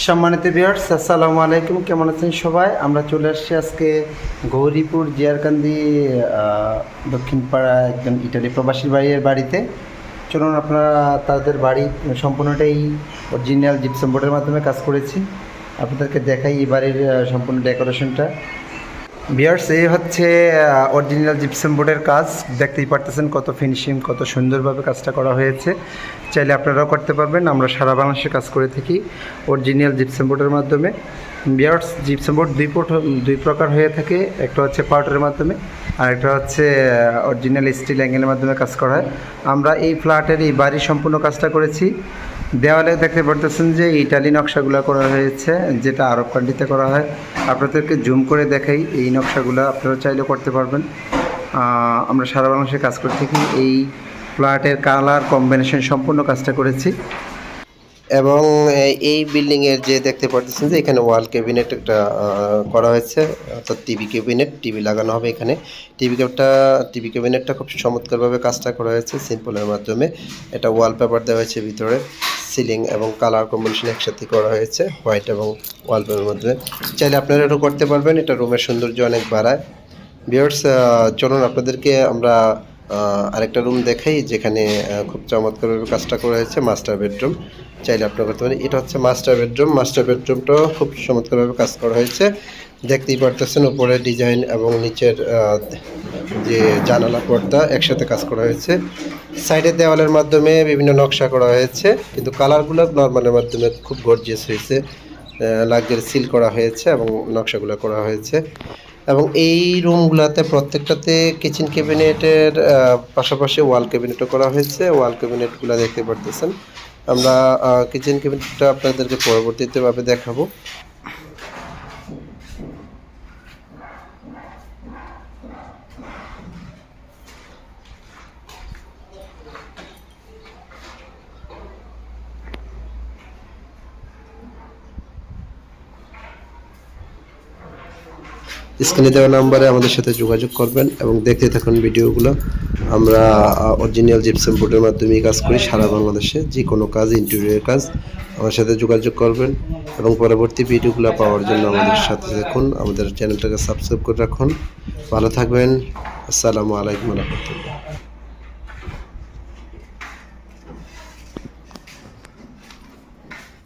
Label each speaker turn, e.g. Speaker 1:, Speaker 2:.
Speaker 1: সম্মানিত ভিউয়ার্স আসসালামু আলাইকুম। কেমন আছেন সবাই? আমরা চলে আসছি আজকে গৌরীপুর জিয়ারকান্দি দক্ষিণপাড়া দক্ষিণ পাড়া একজন ইটালি প্রবাসীর বাড়ির বাড়িতে। চলুন আপনারা তাদের বাড়ি সম্পূর্ণটাই অরিজিনাল জিপসাম বোর্ডের মাধ্যমে কাজ করেছি। আপনাদেরকে দেখাই এই বাড়ির সম্পূর্ণ ডেকোরেশনটা বিয়ার্স এই হচ্ছে অরিজিনাল জিপসাম বোর্ডের কাজ। দেখতেই পারতেছেন কত ফিনিশিং কত সুন্দরভাবে কাজটা করা হয়েছে। চাইলে আপনারাও করতে পারবেন, আমরা সারা বাংলাদেশে কাজ করে থাকি অরিজিনাল জিপসাম বোর্ডের মাধ্যমে। বিয়ার্স জিপসাম বোর্ড দুই দুই প্রকার হয়ে থাকে। একটা হচ্ছে পাউডারের মাধ্যমে আর একটা হচ্ছে অরিজিনাল স্টিল অ্যাঙ্গেলের মাধ্যমে কাজ করা হয়। আমরা এই ফ্ল্যাটের এই বাড়ির সম্পূর্ণ কাজটা করেছি। দেওয়ালে দেখতে পারতেছেন যে ইটালি নকশাগুলো করা হয়েছে, যেটা আরব কান্ট্রিতে করা হয়। আপনাদেরকে জুম করে দেখাই এই নকশাগুলো, আপনারা চাইলে করতে পারবেন। আমরা সারা বাংলাদেশে কাজ করে থাকি এই ফ্ল্যাটের কালার কম্বিনেশন সম্পূর্ণ কাজটা করেছি।
Speaker 2: এবং এই বিল্ডিং এর যে দেখতে পাচ্ছেন যে এখানে ওয়াল ক্যাবিনেট একটা করা হয়েছে। অর্থাৎ টিভি ক্যাবিনেট টিভি লাগানো হবে এখানে। টিভি ক্যাবটা টিভি ক্যাবিনেটটা খুব চমৎকারভাবে কাজটা করা হয়েছে সিম্পলের মাধ্যমে। এটা ওয়ালপেপার দেওয়া হয়েছে ভিতরে। সিলিং এবং কালার কম্বিনেশন একসাথে করা হয়েছে হোয়াইট এবং ওয়ালপেপারের মাধ্যমে। চাইলে আপনারা এটাও করতে পারবেন। এটা রুমের সৌন্দর্য অনেক বাড়ায়। বিয়ার্স চলুন আপনাদেরকে আমরা আরেকটা রুম দেখাই, যেখানে খুব চমৎকারভাবে কাজটা করা হয়েছে মাস্টার বেডরুম চাইলে আপনারা করতে পারেন। এটা হচ্ছে মাস্টার বেডরুম মাস্টার বেডরুমটাও খুব চমৎকারভাবে কাজ করা হয়েছে। দেখতেই পারতেছেন, উপরে ডিজাইন এবং নিচের যে জানালা, পর্দা একসাথে কাজ করা হয়েছে। সাইডের দেওয়ালের মাধ্যমে বিভিন্ন নকশা করা হয়েছে, কিন্তু কালারগুলো নর্মালের মাধ্যমে খুব গর্জিয়াস হয়েছে। লাগের সিল করা হয়েছে এবং নকশাগুলো করা হয়েছে। এবং এই রুমগুলোতে প্রত্যেকটাতে কিচেন ক্যাবিনেটের পাশাপাশি ওয়াল ক্যাবিনেটও করা হয়েছে। ওয়াল ক্যাবিনেটগুলো দেখতে পারতেছেন। আমরা কিচেন ক্যাবিনেটটা আপনাদেরকে পরবর্তীতে ভাবে দেখাবো। স্ক্রিনে দেওয়া নাম্বারে আমাদের সাথে যোগাযোগ করবেন এবং দেখতে থাকুন ভিডিওগুলো। আমরা অরিজিনাল জিপসাম বোর্ডের মাধ্যমে কাজ করি, সারা বাংলাদেশে যে কোনো কাজ ইন্টেরিয়র কাজ, আমার সাথে যোগাযোগ করবেন এবং পরবর্তী ভিডিওগুলো পাওয়ার জন্য আমাদের সাথে দেখুন আমাদের চ্যানেলটাকে সাবস্ক্রাইব করে রাখুন। ভালো থাকবেন, আসসালামু আলাইকুম রহমতুল্লাহ।